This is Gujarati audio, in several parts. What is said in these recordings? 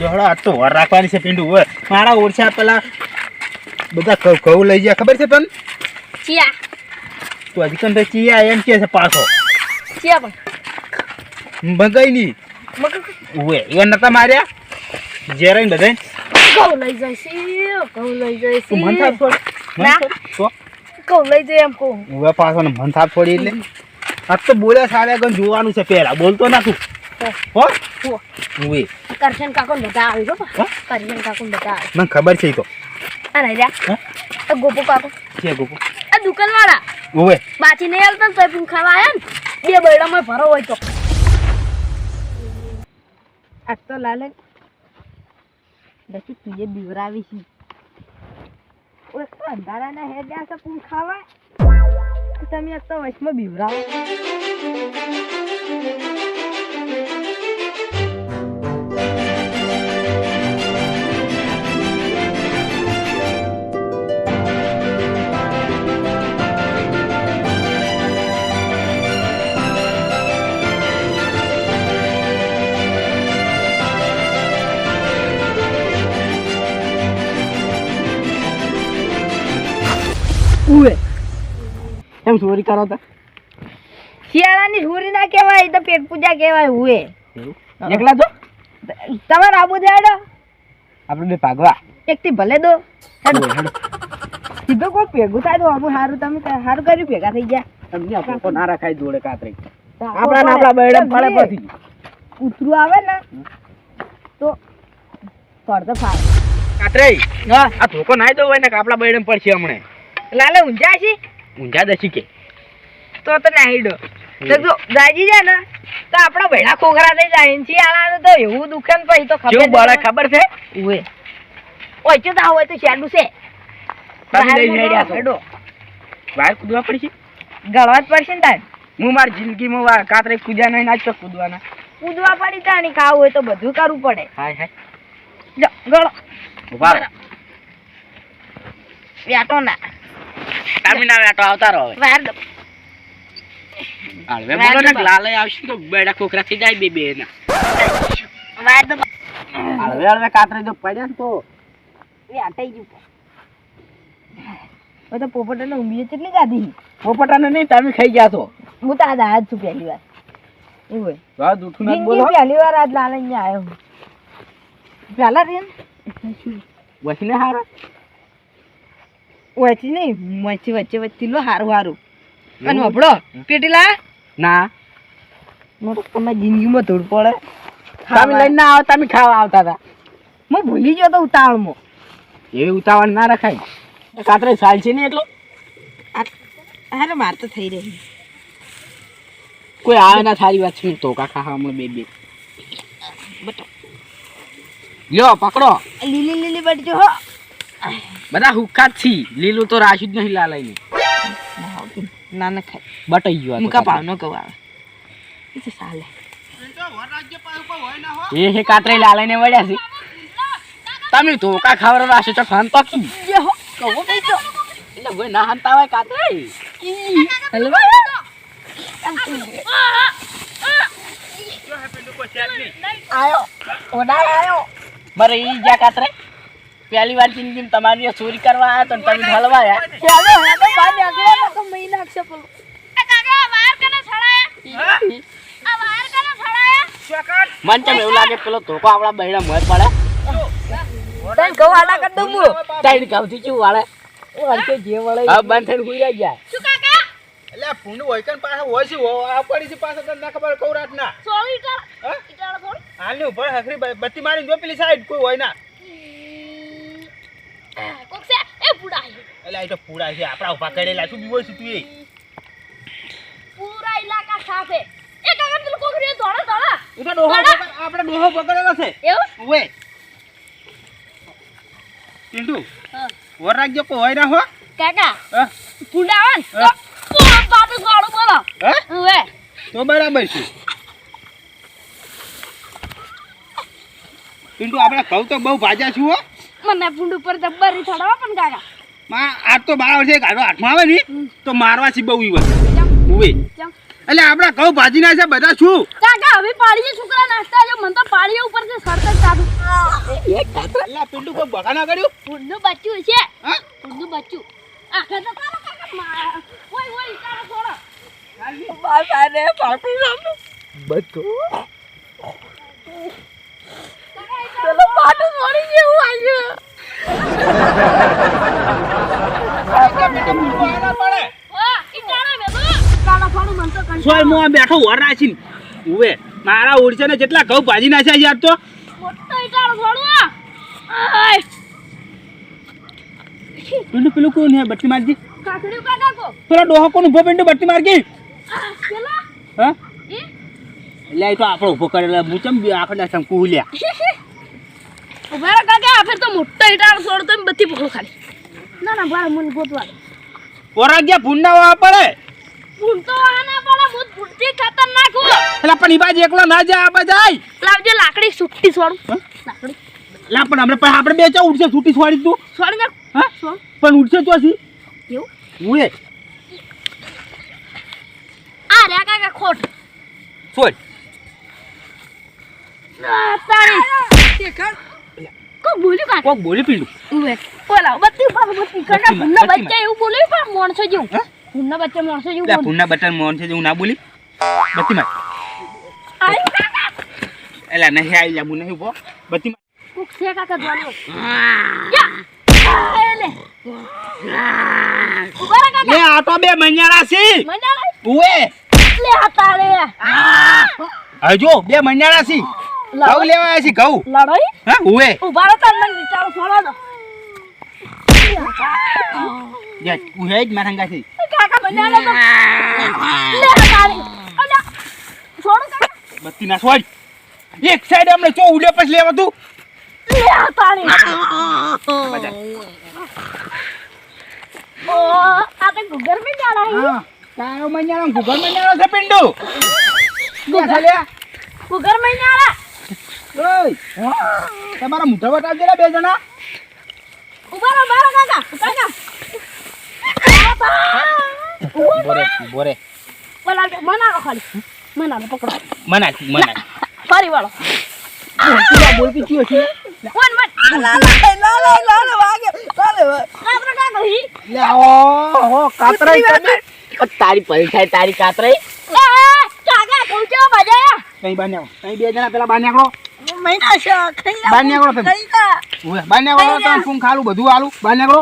જોડો આ તો વર રાખવાની છે પીંડું હોય મારા ઓરછા પેલા બધા ઘઉં લઈ ગયા ખબર છે તને? ચિયા. તો હજી કંઈ ચિયા એમ કે છે પાછો. ચિયા પણ. મગાઈ ની. ઉવે એ નતા માર્યા? જેરાઈ બધા ઘઉં લઈ જાય છે ઘઉં લઈ જાય તું મન થાપ છોડ. ના. ઘઉં લઈ જાય એમ કહું. ઉવે પાછો ને મન થાપ છોડી એટલે. આ તો બોલ્યા સારા ગણ જોવાનું છે પેલા. બોલતો ના તું. ઉવે કરશન કાકો બધા આવી ગયો કરશન કાકો બધા આવે. મને ખબર છે તો. આ નહીં રહ્યા હા? આ ગોપુ કાકો. છે ગોપુ? આ દુકાન વાળા ઉવે. બાચી નહીં આવતા ને તો ખાવા આયા ને? બે બૈડામાં ભરો હોય તો. આજ તો લાલે. દસી તુજે બીવરાવી છે. ઓય તો અંધારાના હે જ્યાં છે પૂન ખાવા. તમે એક તો વચમાં બીવરાવો. ઉવે એમ ચોરી કરો તા શિયાળાની હુરી ના કહેવાય તો પેટ પૂજા કહેવાય હુએ. એકલા છો? તમારે આબુ દેડો આપણે બે ભાગવા. એક થી ભલે દો. સીધો કોઈ ભેગું થાય તો આબુ સારું તમે સારું કર્યું ભેગા થઈ ગયા. તમને આપણે ના રખાય જોડે કાતરી. આપણા ને આપણા બૈડમ પડે પછી. ઉતરું આવે ને તો પડતો ફાવે. કાતરી આ ધોકો નાઈ દો હોય ને આપણા બૈડમ પડશે હમણે. લાલે ઊંઝા છે? ઊંઝા દસી કે. તો તો દો. તો જો ગાજી ને તો આપણા ભેડા ખોખરા થઈ જાય એનથી આલાનું તો એવું દુખે ને પછી તો કેવું બળે ખબર ખબર છે? ઉવે. ઓય ચો હોય તો શેડું છે. તમે લઈ હેડ્યા હેડો. વાર કૂદવા પડશે ગળવા પડશે ને તાર. હું મારી જિંદગીમાં વા કાતરે કૂદ્યા નહીં નાચ કૂદવાના. કૂદવા પડી તા ને ખાવું હોય તો બધું કરવું પડે. હાય હાય. જો ગળો. ઊભા વ્યાટો ના. તમે ના વેટો આવતા રહો વાર હાલવે બોલો ને લાલે આવશે તો બેડા ખોખરા થઈ જાય બે બે ના હાલવે હાલવે કાતરે જો પડ્યા તો. એ વ્યાટાઈ ગયું. તો પોપટાને ઊંઘી કેટલી ગાધી? પોપટાને નહીં તમે ખાઈ ગયા છો. હું તો આજ આજ છું પહેલી વાર. એવું હોય. વાહ જૂઠું ના બોલો. પહેલી વાર આજ લાલ અહીંયા આવ્યો હું. પહેલા રે વસીને હારો? વચ્ચે નહીં વચ્ચે વચ્ચે વચ્ચે લો હારું હારું. અને હબળો પેટીલા. ના. તમે જિંદગીમાં ધૂળ પડે. તમે લઈને ના આવો તમે ખાવા આવતા હતા. હું ભૂલી ગયો તો ઉતાવળમાં. એવી ઉતાવળ ના રખાય. કાતરે સાલ છે ને એટલો અરે માર તો થઈ રહી. કોઈ આવે ના સારી વાત છે. તો કાકા હમણાં બે બે. લ્યો પકડો. લીલી લીલી બટજો હો. બધા હુક્કા છી લીલું તો રાશી જ નહીં લાલાઈ ના ના ખાય. બટાઈ ગયો આ તો મુકા. પાવ નો કહું આવે. એ તો ચાલે. એ હે કાતરે લાલાઈને વળ્યા છે. તમે ધોકા ખાવર રાશો તો ફાન પકી. જે હો કહું બે તો. એટલે કોઈ ના હંતા હોય કાતરે હલવા. આયો. ઓડા આયો. મારે ઈ જા કાતરે પહેલી વાર જિંદગીમાં તમારી ચોરી કરવા આવ્યા તો ને તમે ઢળવાયા ચાલો હવે બાર નીકળો તો મહી નાખશે પેલું. મન ચમ એવું લાગે પેલો ધોકો આપણા બૈડા મર પડે? તને કહું આડા કરી દઉં હું. વાળે? જે વળે. બંધ થઈને એટલે ફૂંડ હોય કન પાછા હોય છે આ પડી છે પાછા તને ના ખબર કૌરાટ ના હાલની ઉપર હખરી બત્તી મારી જો પેલી સાઈડ કોઈ હોય ના. એટલે આ તો પૂરા છે. આપણા ઊભા કરેલા શું બીવો છું? તું એ પૂરા ઇલાકા સાથે. એ કાકા પેલું કોકરી દોડો દોડો એ તો ડોહો આપણે ડોહો પકડેલો છે. એવું? ઓએ પિન્ટુ હા. ઓર રાખજો કોઈ ના હો. કાકા હા? પુડા આવે ને હા. તો બાપે ગોળો બોલો. હે? હવે તો બરાબર છે. પિન્ટુ આપણે કહું તો બહુ ભાજા છું હો. મને પુંડ ઉપર જબ્બરી થડાવા પણ કાકા. માં આ તો બાર વર્ષે ગાડો હાથમાં આવે ને તો મારવા છે બહુ ઈ વસ્તુ. ઉવે એટલે આપણા ઘઉં ભાજી ના છે બધા શું? કાકા હવે પાડીએ છોકરા નાસ્તા જો મન તો પાળીઓ ઉપર છે સરતર ચાલુ એટલે પિંડુ કોઈ બગા ના કર્યું? ઊંડનું બચ્ચું છે. હા? ઊંડનું બચ્ચું આખે તો તારો કાકા ઓય ઓય તારો છોડો પેલો પાટું મળી જેવું આવ્યું પિંડુ આના પડે. સોય હું આ બેઠો વર રાખીને. ઉવે મારા ઓડિશાને જેટલા ઘઉં ભાજી નાખ્યા યાર તો. પેલું કોણ હે બત્તી મારજી. પેલા ડોહા કોણ ઊભો પિંડુ બટ્ટી પેલો હા? તો આપણો ઊભો કરેલા. હું ચમ આખો ના શંકુ લ્યા ઊભા રહો કાકા આ ફેર તો મોટો ઈ છોડ તો બધી પકડો ખાલી. ના ના બાર મને ગોતવા ઓરા ગયા ભૂંડા વાળા પડે? ભૂલ તો ના પડે ભૂત ભૂલથી ખતરનાક હો એટલે પણ ઈ બાજુ એકલો ના જાય આ બાજુ લાવજે લાકડી સુટ્ટી છોડું લાકડી. લા પણ આપણે પણ આપણે બે ચા ઉડશે સુટી છોડી તું. છોડી નાખ. હા? છોડ પણ ઉડશે તો છી એવું? ઉડે. આ રે કાકા ખોટ. છોડ ના તારી. કો બોલ્યું કાકા કોક બોલી પીલું ઉવે બોલા બત્તી પર બત્તી કાકા બત્તીમાં, બચ્ચા એવું બોલ્યું પણ માણસો જેવું? હા? બચ્ચા માણસો જેવું એટલે બોલ્યું પુના બટન મોહન છે જે હું ના બોલી? બત્તી માં આયુ નહીં આવી લા હું ઊભો. બત્તી માં કુક છે કાકા જોડ્યો યા લે. ઊભા કાકા. લે આ તો બે મહિના છે. મજા ઉવે. લે આ તારે. હજો બે મહિનાના છે. ઘઉં લેવા આવ્યા છે ઘઉં. લડાઈ? હા ઉવે. ઊભા રહો તમને વિચારો છોડો દો યે ઉહે જ મારા હંગાથી. કાકા બન્યા ને તો. લે તારી. અલા છોડો કાકા બત્તી ના છોડ. એક સાઈડ આપણે ચો ઉલે પછી લેવા તું. લે તારી. ઓ આ તો ગુગર મે જાળા હા. તારો મન્યાળો ગુગર મન્યાળો છે પિંડુ. ગુગર મન્યાળા તમારા મોઢા વટાવ દેલા બે જણા. ઊભા રહો બારો કાકા કાકા બોરે બોરે બોલા મનારો ખાલી. મનારો પકડો. મના મના ફરી વાળો. બોલતી બોલતી કયો છે? વન વન. લા લા લા લા લા વાગે. લા કાતરા કાકા હી લે ઓ હો કાતરા તમે. તારી પલસાઈ તારી કાતરા એ કાકા પહોંચ્યો બજાયા કઈ બાન્યા કઈ બે જણા પેલા બાન્યા કરો મહિના છે ખાઈ બાર નીકળો બાર નીકળો તો ફૂમ ખાલું બધું આલું બાર નીકળો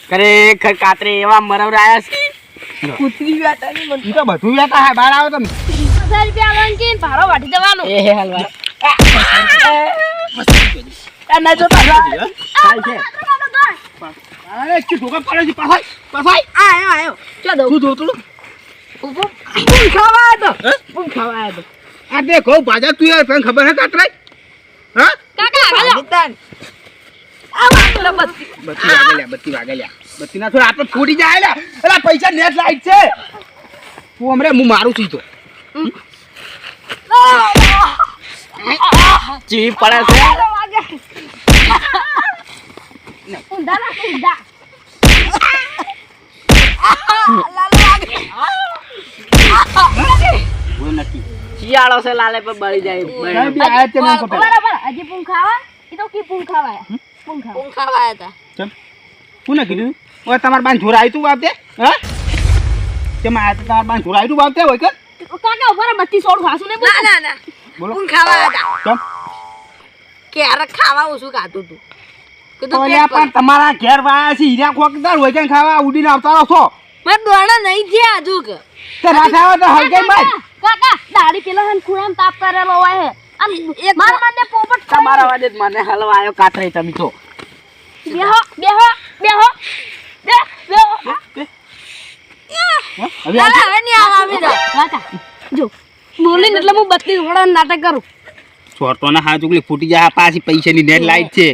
ખરેખર કાતરે એવા મરવરાયા છે કૂતરી વ્યાટાની તો બધું વ્યાટા હે બહાર ભારો વાટી દેવાનો એ હલવા આ ના જો પાછા કાલ કે દઉં તું ખાવા આવ્યો આ તે કહું ભાજા તું યાર તને ખબર હે કાતરાય? હા? કાકા આગળ આ વાગલા બત્તી બત્તી વાગે લ્યા બત્તી વાગે લ્યા બત્તી ના થોડા આપણે ફૂટી જાય લે. અલા પૈસા નેટ લાઈટ છે. તું હમણે હું મારું છું તો. ચી પડે છે. ઊંધા ના ઊંધા. હું નથી. શિયાળો છે લાલે પર બળી જાય. આયા તે બરાબર હજી પૂન ખાવા? એ તો કી પૂન ખાવા. પૂન ખાવા ચમ કોને કીધું? ઓય તમાર બાન જોરા આવ્યું બાપ દે? હા? તેમાં આ તમાર બાન જોરા આવ્યું બાપ દે હોય કે? કાકા ઊભા બત્તી સોળ ખાસું ને ના ના ના. બોલો. ઊંઘ ખાવા આવ્યા હતા. ચમ ક્યારેક ખાવા ઓછું ખાતું તું? તમારા ઘેર વાયા છે હીરા ખોકદાર હોય કે ખાવા? ઉડીને આવતા રહો છો. પર દોડા નહીં થયા આજુ કે તે રાત આવે તો હલકાઈ બાજ. કાકા દાડી પેલા હન ખૂણામાં તાપ કરેલો હોય હે. આમ મારા માટે પોપટ તમારા વાડે મને હલવા આવ્યો કાતરે તમે તો બેહો બેહો બેહો. બે બેહો. હવે હવે નહીં આવા આવી કાકા જો બોલીને એટલે હું બત્તી થોડા નાટક કરું. છોરતોના હા ઉગલી ફૂટી જાય પાછી પૈસાની નેટ લાઈટ છે.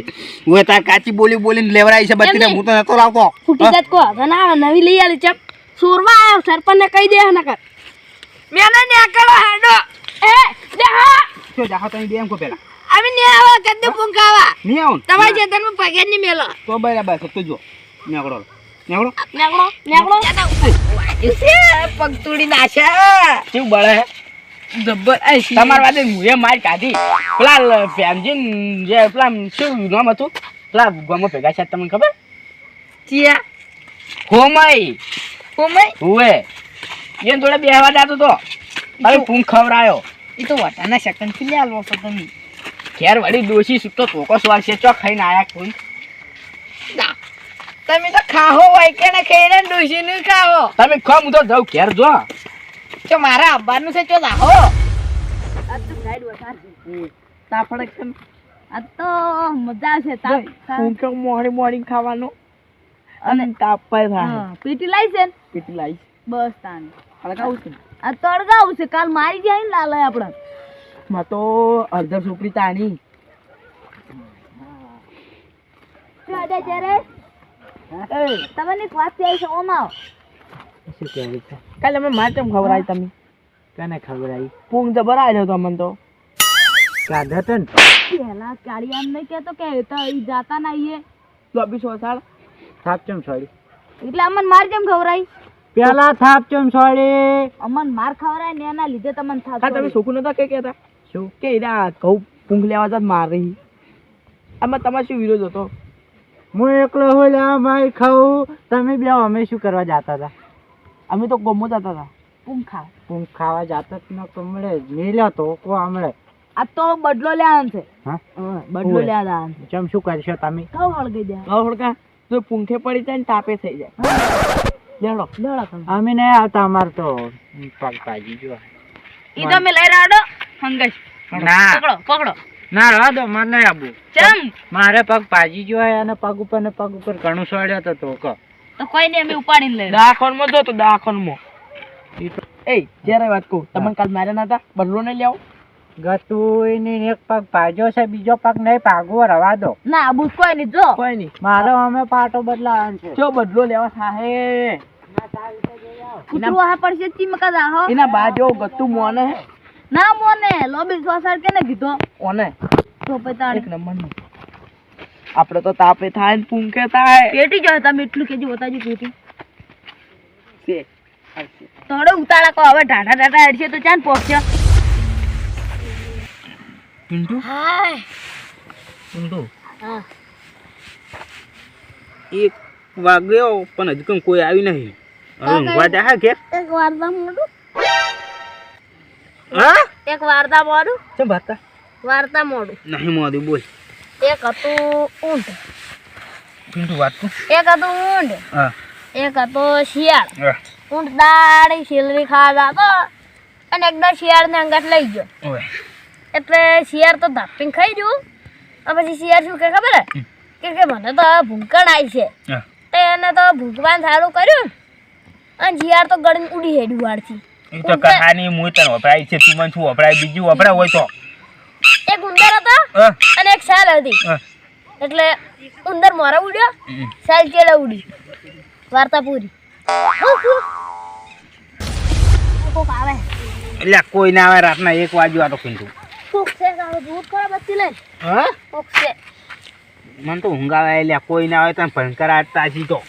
હું તાર કાચી બોલી બોલીને લેવરાઈ છે બત્તીને એમ હું તો નતો લાવતો. ફૂટી જાત કો હવે ના નવી લઈ આલી ચપ સુરવા આવ્યો સરપંચને કહી દે નકર. મેને ને આકડો હાડો. એ બેહો જો જાહો તમે બે એમ કો પેલા અમે ને આવો કદુ પુંકાવા ની આવો? તમારા ખેતરમાં પગે ની મેલો. તો બરાબર છે તો જો. નેકડો નેકડો નેકળો નેકળો. પગ તોડી નાશે કેવું બળે હે? જબ્બર આ તમાર વાદે હું એ માર કાઢી. પેલા ફેમજીન જે પેલા શું નામ હતું? પેલા ગામમાં ભેગા છે તમને ખબર? ચિયા. હોમય કોમે હુએ એને જોડે બેહવા જાતો તો અરે પૂંખ ખવરાયો એ તો વટાના સેકન્ડથી લે લો છો તમે. ઘેર વળી ડોશી સુટતો ધોકો સ્વાર ચો ખાઈને આયા કોઈ તમે તો ખાહો હોય કે ને ખાઈને દોશી નું ખાહો. તમે ખો હું તો જાઉં ઘેર જો. મારા આવવાનું છે ચો દાહો આ તો આ તો મજા છે તાપ હું કે મોડી મોડી ખાવાનું? અને તાપ થાય. પીટી લાઈ છે ને? કેટલી લાઈશ બસ તાન હળગાવું છે? આ તળગાવું છે કાલ મારી જાય ને લાલે આપણા. માં તો અડધર સુપરી તાણી. તમને એક વાત કહી છે ઓમ આવો શું કહેવું છે? કાલે અમે માર કેમ ખબર આવી તમે? કને ખબર આવી પૂંગ જબર આવ્યો તો અમને તો. કાઢતન પેલા કાળી આમ નહીં કહેતો કે તો ઈ જાતા ના ઈએ લોબી સોસાડ થાપ ચમ છોડી એટલે અમન માર કેમ ખવરાય પેલા થાપ ચમ છોડી અમન માર ખવરાય ને એના લીધે તમને થાપ હા તમે સુકું નતા કે કહેતા? શું? કે એના કહું પૂંગ લેવા જત માર. રહી આમાં તમાર શું વિરોધ હતો? હું એકલો હોય લેવા મારી ખાવું તમે બે અમે શું કરવા જતા હતા? અમે તો ગમો જતા હતા. પૂંખ ખાવ. હું ખાવા જતા જ ન કમળે. મેલ્યો તો કો હમણે આ તો બદલો લેવાનો છે. હા? બદલો ઓય. લેવા જવાનો છે. ચમ શું કરશો તમે? કહો હળગી દે કહો હળકા જો પૂંખે પડી જાય ને તાપે થઈ જાય. લેડો લેવડો અમે નહીં આવતા અમાર તો પગ ભાજી જો ઈ તમે લઈ રાડો. હંગશ ના. પકડો પકડો. ના દો મારે નહીં આબુ ચમ. મારે પગ પાજી જો અને પગ ઉપર ને પગ ઉપર ઘણું સોડ્યો તો તો કો તો કોઈ ને અમે ઉપાડીને લઈ દાખણમાં જો તો દાખણમાં એ જ્યારે વાત કહું તમને કાલ માર્યા નતા? બદલો ને લેવો? ગતું ને એક પગ પાજો છે બીજો પગ નહીં ભાગવો રવા દો. ના આબુ કોઈ નહીં જો. કોઈ નહીં. મારો અમે પાટો બદલાવાનો છે. જો બદલો લેવા સાહે કૂતરું આ પડશે ચીમકા દાહો એના બા જો ગતું મોને હે. ના મોને. લોબી સોસાર કેને કીધો? ઓને તો પતાણે એક નંબરનું આપણે તો તાપે થાય ને પૂંકે થાય. પેટી જો તમે એટલું કેજી બતાજી પેટી. છે થોડો ઉતાળા કો હવે ઢાઢા ઢાઢા હેડશે તો ચાન પોકશે પિન્ટુ? હાય. પિન્ટુ? હા. એક વાગ્યો પણ હજુ કેમ કોઈ આવી નહીં. હવે ઊંઘવા જાય કે એક વાર્તા મોડું હા? એક વાર્તા મોડું ચમ ભાતા વાર્તા મોડું નહીં મોડું બોલ. એક હતું ઊંટ. પિન્ટુ વાત કર. એક હતું ઊંટ. હા. એક હતો શિયાળ. હા. ઊંટ દાડી શીલરી ખાવા જતો અને એકદમ શિયાળને અંગત લઈ ગયો. ઓય. એટલે શિયાળ તો ધાપીને ખાઈ ગયું અને પછી શિયાળ શું કે ખબર? કે કે મને તો ભૂંકણ આવી છે. તો એને તો ભૂકવાન સારું કર્યું અને શિયાર તો ગળીને ઉડી હેડ્યું વાળથી. એ તો કહાની મું તને વપરાય છે તું મને શું વપરાય? બીજું વપરાય હોય તો. એક ઉંદર હતો અને એક સાલ હતી. એટલે ઉંદર મોરા ઉડ્યો સાલ ચેડા ઉડી. વાર્તા પૂરી. કોક આવે. એટલે કોઈ ના આવે રાતના એક વાગ્યું આ તો પિન્ટુ કોક છે કાલે ભૂત ખરા બત્તી લઈને હા? કોક છે. મને તો ઊંઘ આવે એટલે કોઈ ના આવે તમે ભયંકર આટતા હજી તો.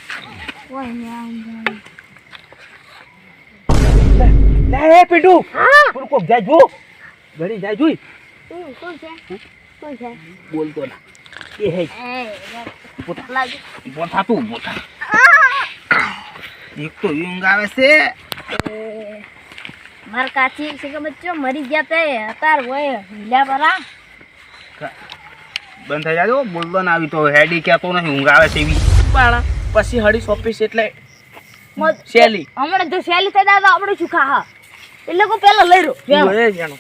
લે એ પિન્ટુ. હા? કોક જાય જો. ઘડી જાય જોઈ. છે? છે? બોલતો ના. એ હે. એ લાગે. બોથા તું બોથા એક તો ઊંઘ આવે છે. માર કાચી છે કે બચ્ચો મરી ગયા તે અતાર હોય હિલા બરા બંધ થઈ જાજો બોલતો ના આવી તો હેડી કહેતો નહીં ઊંઘ આવે છે એવી. પાણા પછી હડી સોપીસ એટલે મત- શેલી. હમણાં તો શેલી થઈ જાય તો આપણે શું ખા એટલે કો પેલા લઈ રહ્યો એ જાણો.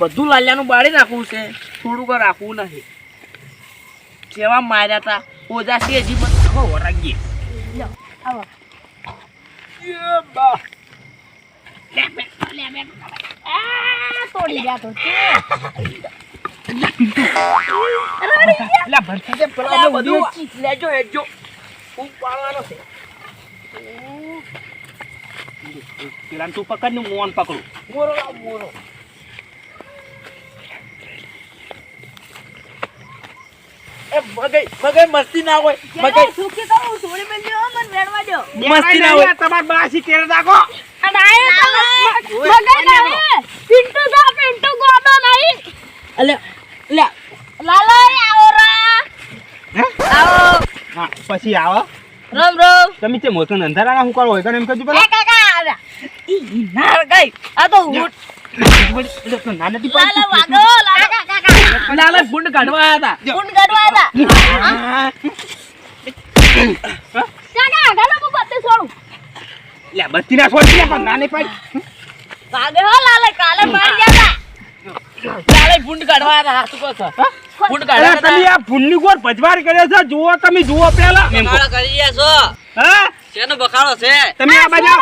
બધું લાલ્યાનું બાળી નાખવું છે થોડુંક રાખવું નહીં કેવા માર્યા તા ઓજા છે હજી પણ આખો વરાગીએ લ્યો આવો. આ તોડી ગયા તો લેજો હેજો હું પાડવાનો છે પેલા તું પકડ ને મોન પકડું મોરો લાવ મોરો મસ્તી ના હોય મસ્તી ના હોય તમારે બાસી તેર દાખો અને આયો તો મગજ આવે. પિન્ટુ જા પિન્ટુ ગોડો નહીં. અલ્યા અલ્યા લાલો રે આવો રા. હે? આવો. હા પછી આવો. રમ રમ. તમે તે મોટો અંધારા હું કરો? હોય કણ એમ કહેજો પેલા? કાકા ઈ નાર ગઈ. આ તો ઊંટ નાનેથી લાલો વાગો લાલો. કાકા કાકા. લાલા ગુંડ કાઢવા આયા હતા. ફોન કરવા હતા કાકા ગાલો હું બત્તી છોડું લે બત્તી ના છોડ પણ નાની પાડી ભાગે હો લાલે કાલે મારી ગયા હતા લાલા ગુંડ કાઢવા હતા શું કહો છો? અરે કાઢવા તમે આ ભૂંડની ગોર ભજવાર કર્યો છે જુઓ તમે જુઓ પેલા. કહો. કરી રહ્યા છો? હા? શેનો બખાડો છે? તમે આ બાજુ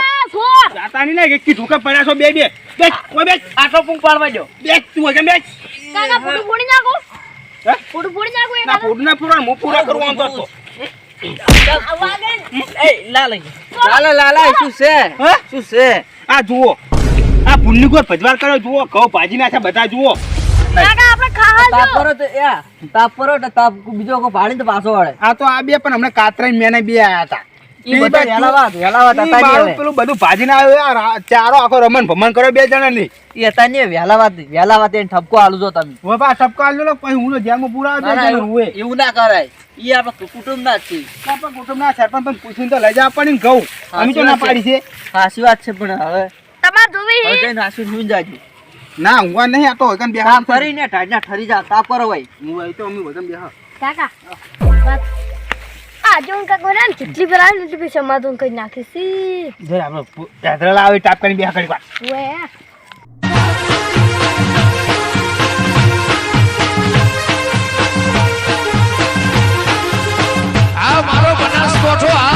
જાતાની નહીં કે કીધું કે પડ્યા છો બે બે. બેસ ઓય બેસ આટલો પૂંગ પાડવા દો બેસ તું કેમ બેસ કાકા ફોટો ફોડી નાખો? હે? ફોટો ફોડી નાખો ના પૂરું ના પૂરા હું પૂરા કરું આમ તો. આ વાગે ને. એ લાલા લાલા લાલા શું છે? શું છે? આ જુઓ. આ ગોર ભજવાર કર્યો જુઓ. ઘઉં ભાજી નાખ્યા બધા જુઓ. કાકા આપણે તાપરો તો યા તાપરો તો તાપ બીજો ભાડી તો પાછો વળે. આ તો આ બે પણ હમણાં કાતરાઈ મેને બે આયા હતા. ઈ બધા વેલાવા વેલાવા ઈ હતા મારું ની પેલું બધું ભાજીને આવ્યો આ ચારો આખો રમણ ભમણ કર્યો બે જણા ની એ હતા ની વેલાવા વેલાવા તેને ઠપકો આલુ જો તમે. હવે બા ટપકો આલ્યો ને પછી હું તો પૂરા બે ના, ના, જણા એવું ના કરાય. ઈ આપણા કુટુંબ ના જ છે. આપણા કુટુંબના સરપંચ પણ પૂછીને તો લઈ જવા પણ ને ઘઉં. અમે તો ના પાડી છે? વાત છે પણ હવે તમાર જોવી હવે જાજો. ના ઊંઘવા નહીં આતો તો હોય બે તાપ કરીને ઠાડના ઠરી જા તાપ કરો ભાઈ. હું અહીં તો અમે વજન બે કાકા આજે હું કાકો ને કેટલી વાર આવે એટલી પછી અમાર તો કઈ નાખીશી જો આપણો દાદરા લાવે આ મારો બનાસકોઠો આ